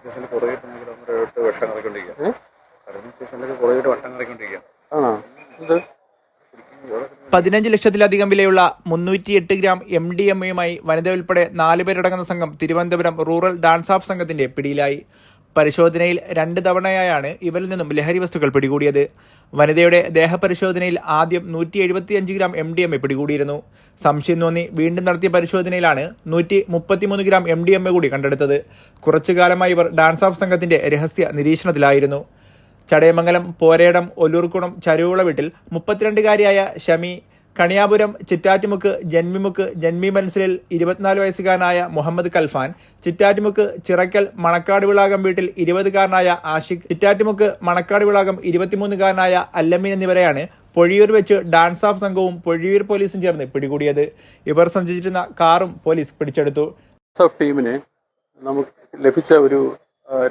സ്റ്റേഷനിൽ പുറകിട്ട് കിലോമീറ്റർ വട്ടം കറക്കൊണ്ടിരിക്കുക കടലിംഗ് സ്റ്റേഷനിലേക്ക് പുറകിട്ട് വട്ടം കറക്കൊണ്ടിരിക്കുക ആണോ? എന്ത്? പതിനഞ്ച് ലക്ഷത്തിലധികം വിലയുള്ള മുന്നൂറ്റിയെട്ട് ഗ്രാം എം ഡി എം എയുമായി വനിത ഉൾപ്പെടെ നാലുപേരടങ്ങുന്ന സംഘം തിരുവനന്തപുരം റൂറൽ ഡാൻസ് ഓഫ് സംഘത്തിന്റെ പിടിയിലായി. പരിശോധനയിൽ രണ്ട് തവണയായാണ് ഇവരിൽ നിന്നും ലഹരി വസ്തുക്കൾ പിടികൂടിയത്. വനിതയുടെ ദേഹപരിശോധനയിൽ ആദ്യം നൂറ്റി എഴുപത്തിയഞ്ച് gram M D M A പിടികൂടിയിരുന്നു. സംശയം തോന്നി വീണ്ടും നടത്തിയ പരിശോധനയിലാണ് നൂറ്റി മുപ്പത്തിമൂന്ന് gram M D M A കൂടി കണ്ടെടുത്തത്. കുറച്ചു കാലമായി ഇവർ ഡാൻസ് ഓഫ് സംഘത്തിന്റെ രഹസ്യ നിരീക്ഷണത്തിലായിരുന്നു. ചടയമംഗലം പോരേടം ഒലൂർക്കുണം ചരുവുള വീട്ടിൽ മുപ്പത്തിരണ്ടുകാരിയായ ഷമി കണിയാപുരം ചിറ്റാറ്റുമുക്ക് ജന്മിമുക്ക് ജന്മി മനസ്സിലിൽ ഇരുപത്തിനാല് വയസ്സുകാരനായ മുഹമ്മദ് കൽഫാൻ ചിറ്റാറ്റുമുക്ക് ചിറക്കൽ മണക്കാട് വിളാകം വീട്ടിൽ ഇരുപതുകാരനായ ആഷിഖ് ചിറ്റാറ്റുമുക്ക് മണക്കാട് വിളാകം ഇരുപത്തിമൂന്നുകാരനായ അല്ലമീൻ എന്നിവരെയാണ് പൊഴിയൂർ വെച്ച് ഡാൻസ് ഓഫ് സംഘവും പൊഴിയൂർ പോലീസും ചേർന്ന് പിടികൂടിയത്. ഇവർ സഞ്ചരിച്ചിരുന്ന കാറും പോലീസ് പിടിച്ചെടുത്തു. ഓഫ് ടീമിന് നമുക്ക് ലഭിച്ച ഒരു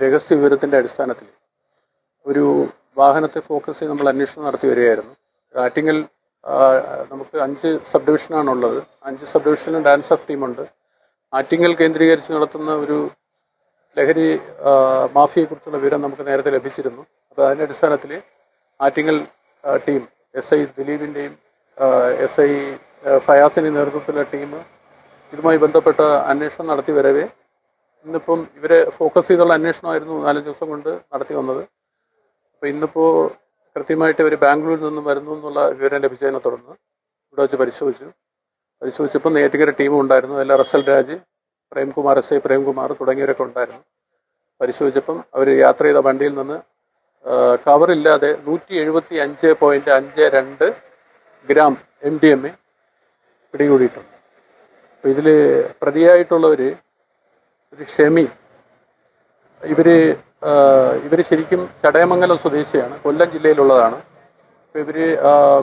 രഹസ്യ വിവരത്തിന്റെ അടിസ്ഥാനത്തിൽ ഒരു വാഹനത്തെ ഫോക്കസ് ചെയ്ത് നമ്മൾ അന്വേഷണം നടത്തി വരികയായിരുന്നു. ആറ്റിങ്ങൽ നമുക്ക് അഞ്ച് സബ് ഡിവിഷനാണുള്ളത് അഞ്ച് സബ് ഡിവിഷനിലും ഡാൻസ് ഓഫ് ടീമുണ്ട്. ആറ്റിങ്ങൽ കേന്ദ്രീകരിച്ച് നടത്തുന്ന ഒരു ലഹരി മാഫിയെക്കുറിച്ചുള്ള വിവരം നമുക്ക് നേരത്തെ ലഭിച്ചിരുന്നു. അപ്പോൾ അതിന്റെ അടിസ്ഥാനത്തിൽ ആറ്റിങ്ങൽ ടീം എസ് ഐ ദിലീപിന്റെയും എസ് ഐ ഫയാസിന്റെ നേതൃത്വത്തിലുള്ള ടീം ഇതുമായി ബന്ധപ്പെട്ട അന്വേഷണം നടത്തി വരവേ. ഇന്നിപ്പം ഇവരെ ഫോക്കസ് ചെയ്തുള്ള അന്വേഷണമായിരുന്നു നാലഞ്ച് ദിവസം കൊണ്ട് നടത്തി വന്നത്. അപ്പോൾ ഇന്നിപ്പോൾ കൃത്യമായിട്ട് ഇവർ ബാംഗ്ലൂരിൽ നിന്നും വരുന്നു എന്നുള്ള വിവരം ലഭിച്ചതിനെ തുടർന്ന് ഇവിടെ വെച്ച് പരിശോധിച്ചു. പരിശോധിച്ചപ്പോൾ നേറ്റുകര ടീമും ഉണ്ടായിരുന്നു. അതിൽ Russell Raj Premkumar S I Premkumar തുടങ്ങിയവരൊക്കെ ഉണ്ടായിരുന്നു. പരിശോധിച്ചപ്പം അവർ യാത്ര ചെയ്ത വണ്ടിയിൽ നിന്ന് കവറില്ലാതെ നൂറ്റി എഴുപത്തി അഞ്ച് പോയിന്റ് അഞ്ച് രണ്ട് gram M D M A പിടികൂടിയിട്ടുണ്ട്. അപ്പോൾ ഇതിൽ പ്രതിയായിട്ടുള്ളവർ ഒരു ഷെമി ഇവർ ആ, ഇവർ ശരിക്കും ചടയമംഗലം സ്വദേശിയാണ്. കൊല്ലം ജില്ലയിലുള്ളതാണ്. അപ്പോൾ ഇവർ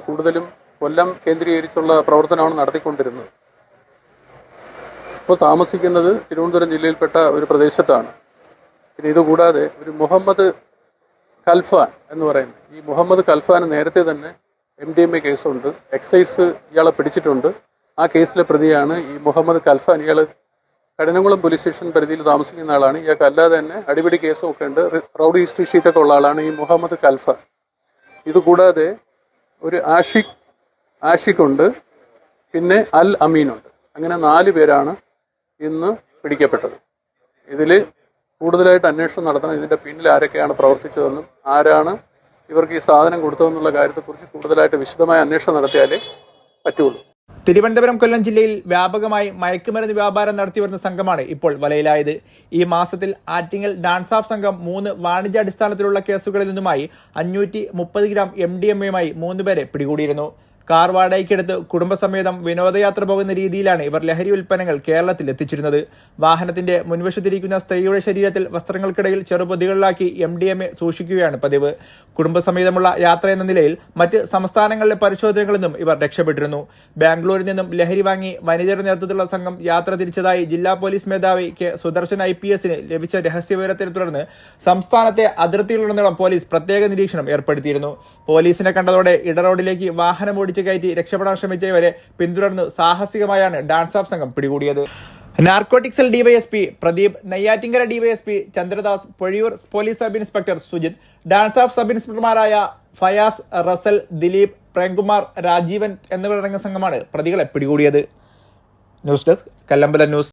കൂടുതലും കൊല്ലം കേന്ദ്രീകരിച്ചുള്ള പ്രവർത്തനമാണ് നടത്തിക്കൊണ്ടിരുന്നത്. ഇപ്പോൾ താമസിക്കുന്നത് തിരുവനന്തപുരം ജില്ലയിൽപ്പെട്ട ഒരു പ്രദേശത്താണ്. പിന്നെ ഇതുകൂടാതെ ഒരു മുഹമ്മദ് ഖൽഫാൻ എന്ന് പറയുന്നത്. ഈ മുഹമ്മദ് ഖൽഫാന് നേരത്തെ തന്നെ എം ഡി എം എ കേസുണ്ട്. എക്സൈസ് ഇയാളെ പിടിച്ചിട്ടുണ്ട്. ആ കേസിലെ പ്രതിയാണ് ഈ മുഹമ്മദ് ഖൽഫാൻ ഇയാൾ കഠിനംകുളം പോലീസ് സ്റ്റേഷൻ പരിധിയിൽ താമസിക്കുന്ന ആളാണ്. ഇയാൾക്ക് അല്ലാതെ തന്നെ അടിപിടി കേസും ഒക്കെ ഉണ്ട് റൗഡി ഹിസ്റ്ററി ഷീറ്റൊക്കെ ഉള്ള ആളാണ് ഈ മുഹമ്മദ് കൽഫ ഇതുകൂടാതെ ഒരു ആഷിഖ് ആഷിഖ് ഉണ്ട്. പിന്നെ അൽ അമീനുണ്ട് അങ്ങനെ നാല് പേരാണ് ഇന്ന് പിടിക്കപ്പെട്ടത്. ഇതിൽ കൂടുതലായിട്ട് അന്വേഷണം നടത്തണം. ഇതിന്റെ പിന്നിൽ ആരൊക്കെയാണ് പ്രവർത്തിച്ചതെന്നും ആരാണ് ഇവർക്ക് ഈ സാധനം കൊടുത്തതെന്നുള്ള കാര്യത്തെക്കുറിച്ച് കൂടുതലായിട്ട് വിശദമായ അന്വേഷണം നടത്തിയാലേ പറ്റുള്ളൂ. തിരുവനന്തപുരം കൊല്ലം ജില്ലയിൽ വ്യാപകമായി മയക്കുമരുന്ന് വ്യാപാരം നടത്തിവരുന്ന സംഘമാണ് ഇപ്പോൾ വലയിലായത്. ഈ മാസത്തിൽ ആറ്റിങ്ങൽ ഡാൻസ് ഓഫ് സംഘം മൂന്ന് വാണിജ്യാടിസ്ഥാനത്തിലുള്ള കേസുകളിൽ നിന്നുമായി അഞ്ഞൂറ്റി മുപ്പത് ഗ്രാം എം ഡി എം എയുമായി മൂന്നുപേരെ പിടികൂടിയിരുന്നു. കാർ വാടകയ്ക്കെടുത്ത് കുടുംബസമേതം വിനോദയാത്ര പോകുന്ന രീതിയിലാണ് ഇവർ ലഹരി ഉൽപ്പന്നങ്ങൾ കേരളത്തിൽ എത്തിച്ചിരുന്നത്. വാഹനത്തിന്റെ മുൻവശത്തിരിക്കുന്ന സ്ത്രീയുടെ ശരീരത്തിൽ വസ്ത്രങ്ങൾക്കിടയിൽ ചെറുപൊതികളിലാക്കി എം ഡി എം എ സൂക്ഷിക്കുകയാണ് പതിവ്. കുടുംബസമേതമുള്ള യാത്ര എന്ന നിലയിൽ മറ്റ് സംസ്ഥാനങ്ങളിലെ പരിശോധനകളിൽ നിന്നും ഇവർ രക്ഷപ്പെട്ടിരുന്നു. ബാംഗ്ലൂരിൽ നിന്നും ലഹരി വാങ്ങി വനിതയുടെ നേതൃത്വത്തിലുള്ള സംഘം യാത്ര തിരിച്ചതായി ജില്ലാ പോലീസ് മേധാവി കെ സുദർശൻ ഐ പി എസിന് ലഭിച്ച രഹസ്യവിവരത്തെ തുടർന്ന് സംസ്ഥാനത്തെ അതിർത്തിയിലുടനീളം പോലീസ് പ്രത്യേക നിരീക്ഷണം ഏർപ്പെടുത്തിയിരുന്നു. പോലീസിനെ കണ്ടതോടെ ഇടറോഡിലേക്ക് വാഹനം കയറ്റി രക്ഷപ്പെടാൻ ശ്രമിച്ചവരെ പിന്തുടർന്ന് സാഹസികമായാണ് ഡാൻസ് ഓഫ് സംഘം പിടികൂടിയത്. നാർക്കോട്ടിക്സിൽ DYSP Pradeep Neyyattinkara DYSP Chandradas Pozhiyur police sub inspector Sujith DANSAF sub ഇൻസ്പെക്ടർമാരായ Fayas Russell Dileep Premkumar Rajeevan എന്നിവരടങ്ങിയ സംഘമാണ് പ്രതികളെ പിടികൂടിയത്. News desk Kallambalam news.